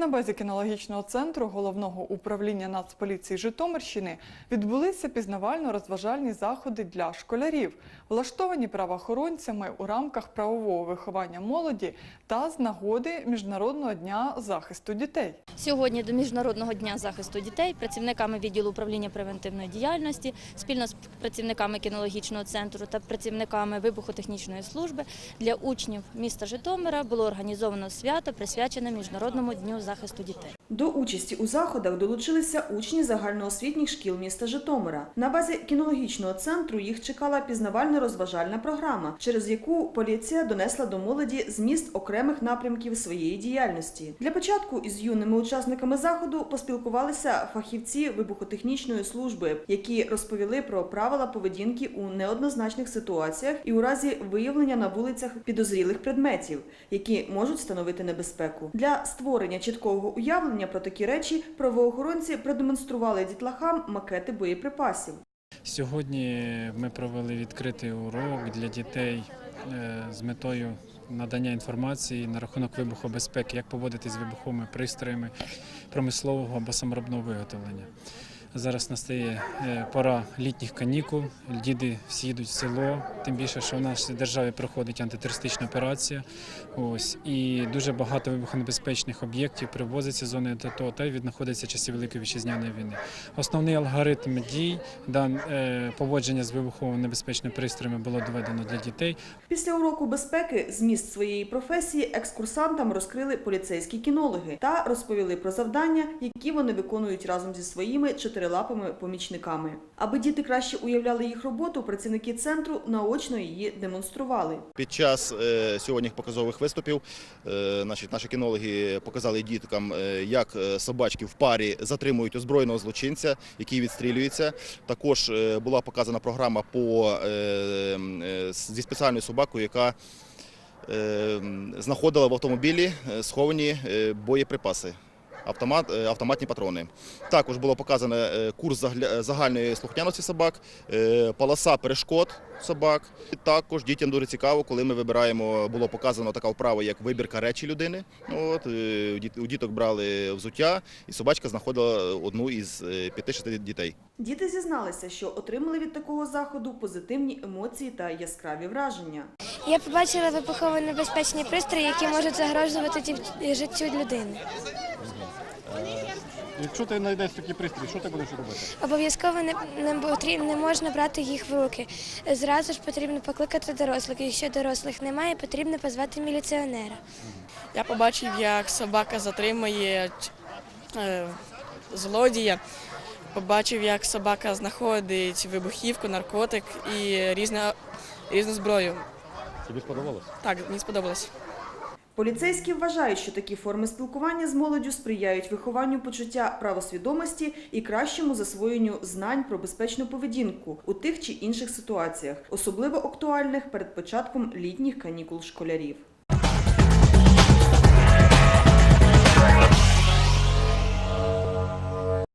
На базі кінологічного центру головного управління Нацполіції Житомирщини відбулися пізнавально-розважальні заходи для школярів, влаштовані правоохоронцями у рамках правового виховання молоді та з нагоди Міжнародного дня захисту дітей. Сьогодні до Міжнародного дня захисту дітей працівниками відділу управління превентивної діяльності спільно з працівниками кінологічного центру та працівниками вибухотехнічної служби для учнів міста Житомира було організовано свято, присвячене Міжнародному дню захисту дітей. До участі у заходах долучилися учні загальноосвітніх шкіл міста Житомира. На базі кінологічного центру їх чекала пізнавально-розважальна програма, через яку поліція донесла до молоді зміст окремих напрямків своєї діяльності. Для початку із юними учасниками заходу поспілкувалися фахівці вибухотехнічної служби, які розповіли про правила поведінки у неоднозначних ситуаціях і у разі виявлення на вулицях підозрілих предметів, які можуть становити небезпеку. Для створення чіткого уявлення про такі речі правоохоронці продемонстрували дітлахам макети боєприпасів. Сьогодні ми провели відкритий урок для дітей е, з метою надання інформації на рахунок вибухобезпеки, як поводитись з вибуховими пристроями промислового або саморобного виготовлення. Зараз настає е, пора літніх канікул. Діти всі їдуть в село. Тим більше, що в нашій державі проходить антитерористична операція. Ось і дуже багато вибухонебезпечних об'єктів привозиться з зони АТО та й віднаходиться в часі Великої вітчизняної війни. Основний алгоритм дій дан е, поводження з вибухово-небезпечними пристроями було доведено для дітей. Після уроку безпеки зміст своєї професії екскурсантам розкрили поліцейські кінологи та розповіли про завдання, які вони виконують разом зі своїми чотирилапими помічниками. Аби діти краще уявляли їх роботу, працівники центру наочно її демонстрували. Під час е, сьогоднішніх показових виступів е, наші кінологи показали діткам, е, як собачки в парі затримують озброєного злочинця, який відстрілюється. Також була показана програма по, зі спеціальною собакою, яка знаходила в автомобілі сховані боєприпаси. Автомат, е, автоматні патрони. Також було показано е, курс загля- загальної слухняності собак, е, полоса перешкод собак. І також дітям дуже цікаво, коли ми вибираємо, було показано така вправа, як вибірка речі людини. Ну, От, е, у діток брали взуття, і собачка знаходила одну із е, п'яти-шести дітей. Діти зізналися, що отримали від такого заходу позитивні емоції та яскраві враження. Я побачила вибухово небезпечні пристрої, які можуть загрожувати життю людини. Якщо ти знайдеш такі пристрій, що ти будеш робити? Обов'язково не, не, не можна брати їх в руки. Зразу ж потрібно покликати дорослих. Якщо дорослих немає, потрібно позвати міліціонера. Я побачив, як собака затримує е, злодія. Побачив, як собака знаходить вибухівку, наркотик і різну, різну зброю. Тобі сподобалось? Так, мені сподобалось. Поліцейські вважають, що такі форми спілкування з молоддю сприяють вихованню почуття правосвідомості і кращому засвоєнню знань про безпечну поведінку у тих чи інших ситуаціях, особливо актуальних перед початком літніх канікул школярів.